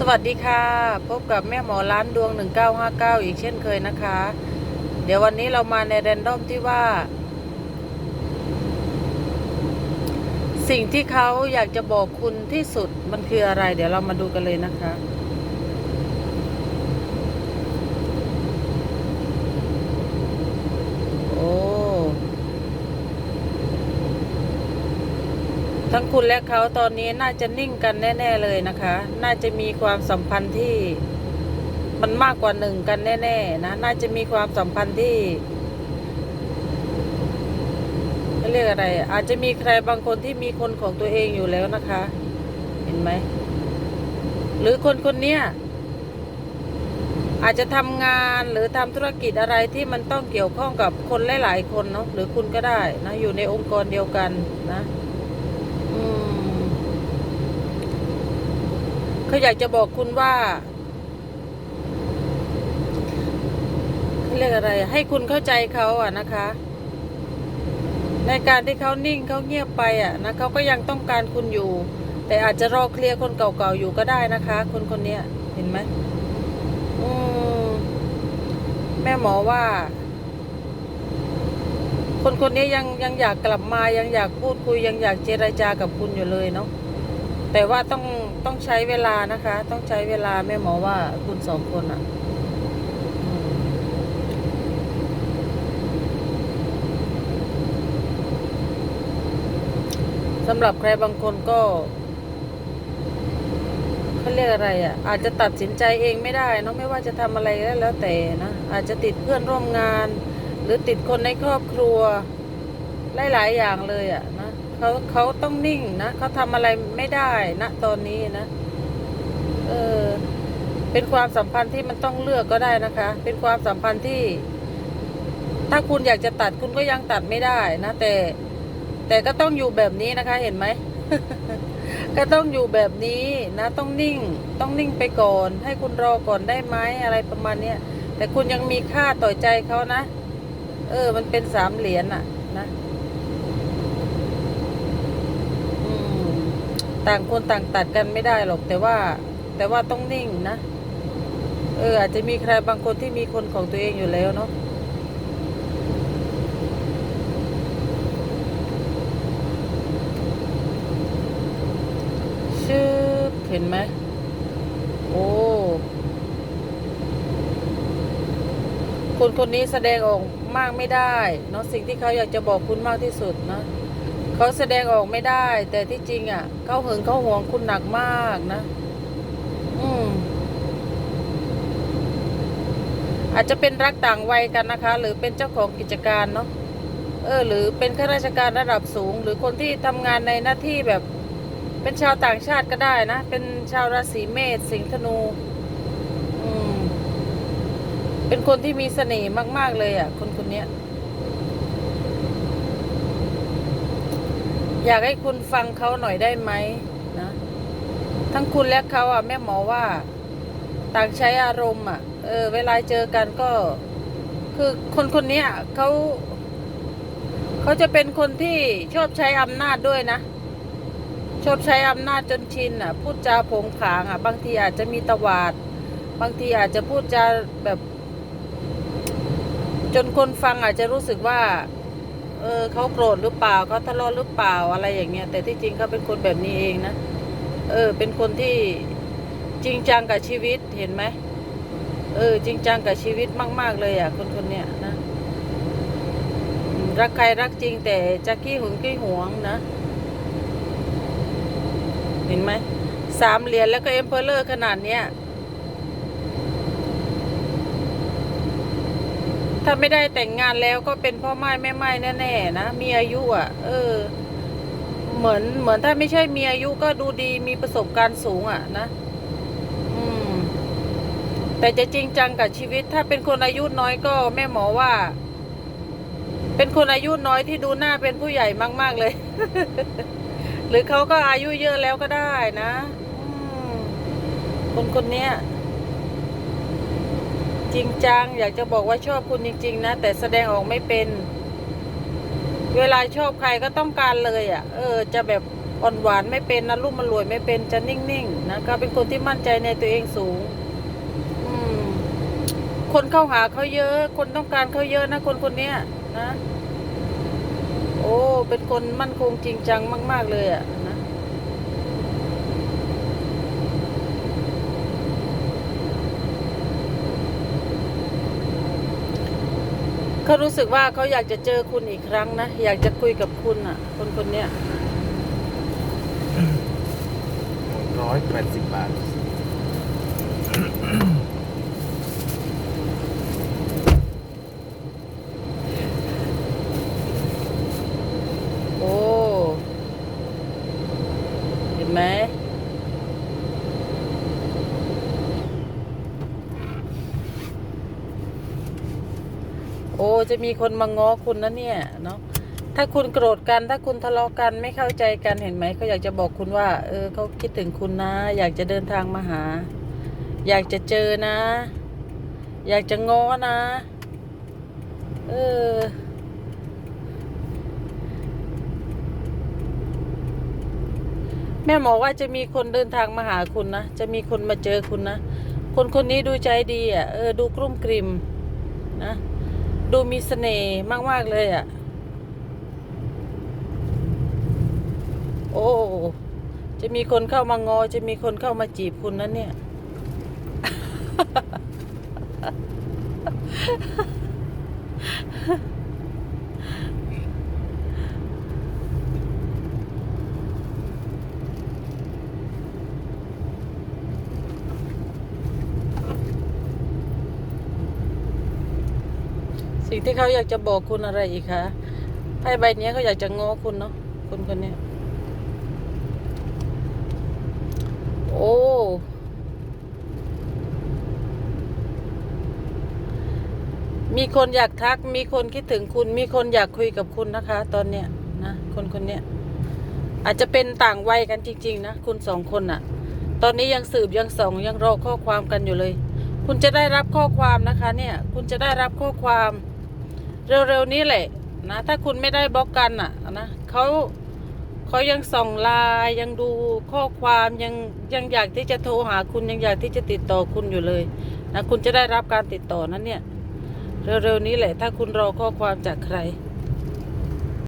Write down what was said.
สวัสดีค่ะ พบกับแม่หมอร้านดวง 1959 อีกเช่นเคยนะคะ เดี๋ยววันนี้เรามาในแรนดอมที่ว่า สิ่งที่เขาอยากจะบอกคุณที่สุดมันคืออะไร เดี๋ยวเรามาดูกันเลยนะคะ โอ้ ทั้งคุณและเขาตอนนี้น่าจะนิ่งกันแน่ ๆ เลยนะคะ น่าจะมีความสัมพันธ์ที่มันมากกว่าหนึ่งกันแน่ ๆ นะ น่าจะมีความสัมพันธ์ที่เรียกอะไร อาจจะมีใครบางคนที่มีคนของตัวเองอยู่แล้วนะคะ เห็นไหม หรือคนคนนี้อาจจะทำงานหรือทำธุรกิจอะไรที่มันต้องเกี่ยวข้องกับคนหลาย ๆ คนเนาะหรือคุณก็ได้นะอยู่ในองค์กรเดียวกันนะ อืม เขาอยากจะบอกคุณว่าเรียกอะไร ให้คุณเข้าใจเขาอะนะคะ ในการที่เขานิ่งเขาเงียบไปอะนะเขาก็ยังต้องการคุณอยู่ แต่อาจจะรอเคลียร์คนเก่าๆอยู่ก็ได้นะคะ คนคนนี้เห็นไหมมแม่หมอว่า คนคนนี้ยังยังอยากกลับมายังอยากพูดคุยยังอยากเจรจากับคุณอยู่เลยเนาะ แต่ว่าต้องต้องใช้เวลานะคะ ต้องใช้เวลาแม่หมอว่าคุณสองคนอะ่ะสำหรับใครบางคนก็เขาเรียกอะไรอะ่ะ อาจจะตัดสินใจเองไม่ได้นอะไม่ว่าจะทำอะไรแล้วแต่นะอาจจะติดเพื่อนร่วมงาน หรือติดคนในครอบครัวหลายๆอย่างเลยอะ่ะนะ เขาเขาต้องนิ่งนะเขาทำอะไรไม่ได้นะตอนนี้นะ เออ เป็นความสัมพันธ์ที่มันต้องเลือกก็ได้นะคะ เป็นความสัมพันธ์ที่ ถ้าคุณอยากจะตัดคุณก็ยังตัดไม่ได้นะแต่ แต่ก็ต้องอยู่แบบนี้นะคะ เห็นไหมก็ต้องอยู่แบบนี้นะ ต้องนิ่ง ต้องนิ่งไปก่อน ให้คุณรอก่อนได้ไหมอะไรประมาณเนี้ยแต่คุณยังมีค่าต่อใจเขานะ เออ มันเป็นสามเหรียญน่ะนะอืม ต่างคนต่างตัดกันไม่ได้หรอกแต่ว่า แต่ว่าต้องนิ่งนะ เออ อาจจะมีใครบางคนที่มีคนของตัวเองอยู่แล้วเนาะชื่อเห็นไหมโอ้คนคนนี้แสดงออกมากไม่ได้เนาะสิ่งที่เขาอยากจะบอกคุณมากที่สุดนะ เขาแสดงออกไม่ได้ แต่ที่จริงอะเขาหึงเขาหวงคุณหนักมากนะ อืม อาจจะเป็นรักต่างวัยกันนะคะ หรือเป็นเจ้าของกิจการเนาะเออ หรือเป็นข้าราชการระดับสูง หรือคนที่ทำงานในหน้าที่แบบ เป็นชาวต่างชาติก็ได้นะ เป็นชาวราศีเมษสิงห์ธนูอืมเป็นคนที่มีเสน่ห์มาก ๆ เลยอะ คนคนเนี้ อยากให้คุณฟังเขาหน่อยได้ไหมนะ ทั้งคุณและเขาอะแม่หมอว่า ต่างใช้อารมณ์อะ เออ เวลาเจอกันก็ คือคนคนนี้เขาเขาจะเป็นคนที่ชอบใช้อำนาจด้วยนะ ชอบใช้อำนาจจนชินอะ พูดจาผงผางอะ บางทีอาจจะมีตวาด บางทีอาจจะพูดจาแบบ จนคนฟังอาจจะรู้สึกว่า เออเขาโกรธหรือเปล่าเขาทะเลาะหรือเปล่าอะไรอย่างเงี้ยแต่ที่จริงเขาเป็นคนแบบนี้เองนะเออ เป็นคนที่จริงจังกับชีวิตเห็นไหมเออ จริงจังกับชีวิตมาก ๆ เลยอะคนคนเนี้ยนะรักใครรักจริงแต่จะขี้หึงขี้หวงนะ เห็นไหมสามเหรียญแล้วก็เอ็มเพอเลอร์ขนาดเนี้ย ถ้าไม่ได้แต่งงานแล้วก็เป็นพ่อไม้แม่ไม้แน่ๆนะมีอายุอะ เออ เหมือนเหมือนถ้าไม่ใช่มีอายุก็ดูดีมีประสบการณ์สูงอะนะอืม แต่จะจริงจังกับชีวิต ถ้าเป็นคนอายุน้อยก็แม่หมอว่า เป็นคนอายุน้อยที่ดูหน้าเป็นผู้ใหญ่มาก ๆ เลย หรือเขาก็อายุเยอะแล้วก็ได้นะคนคนเนี้ย จริงจัง อยากจะบอกว่าชอบคุณจริง ๆ นะ แต่แสดงออกไม่เป็น เวลาชอบใครก็ต้องการเลยอะ่ะ เออ จะแบบอ่อนหวานไม่เป็นนะลูกมันรวยไม่เป็นจะนิ่งๆนะก็เป็นคนที่มั่นใจในตัวเองสูงคนเข้าหาเขาเยอะ คนต้องการเขาเยอะนะคนคนนี้นะ โอ้ เป็นคนมั่นคงจริงจังมาก ๆ เลยอะนะ เขารู้สึกว่าเขาอยากจะเจอคุณอีกครั้งนะ อยากจะคุยกับคุณอะ คนคนเนี้ยร้อยแปดสิบบาท โอ้ เห็นไหม โอ้จะมีคนมาง้อคุณนะเนี่ยเนาะถ้าคุณโกรธกันถ้าคุณทะเลาะกันไม่เข้าใจกันเห็นไหมเขาอยากจะบอกคุณว่าเออเขาคิดถึงคุณนะ อยากจะเดินทางมาหา อยากจะเจอนะ อยากจะง้อนะเออแม่หมอว่าจะมีคนเดินทางมาหาคุณนะ จะมีคนมาเจอคุณนะ คนคนนี้ดูใจดีอะ เออ ดูกลุ้มกลิ่มนะ ดูมีเสน่ห์มาก ๆ เลยอะ โอ้ จะมีคนเข้ามางอ จะมีคนเข้ามาจีบคุณนะเนี่ย สิ่งที่เขาอยากจะบอกคุณอะไรอีกคะไพ่ใบนี้เขาอยากจะง้อคุณเนาะคุณคนนี้โอ้มีคนอยากทัก มีคนคิดถึงคุณ มีคนอยากคุยกับคุณนะคะ ตอนเนี้ยนะคนคนเนี้ยอาจจะเป็นต่างวัยกันจริง ๆ นะ คุณสองคนอะตอนนี้ยังสืบยังส่องยังรอข้อความกันอยู่เลย คุณจะได้รับข้อความนะคะ เนี่ย คุณจะได้รับข้อความ เร็วๆนี้แหละนะถ้าคุณไม่ได้บล็อกกันอะนะเขาเขายังส่องไลน์ยังดูข้อความยังยังอยากที่จะโทรหาคุณยังอยากที่จะติดต่อคุณอยู่เลยนะคุณจะได้รับการติดต่อนั้นเนี่ยเร็วๆนี้แหละถ้าคุณรอข้อความจากใคร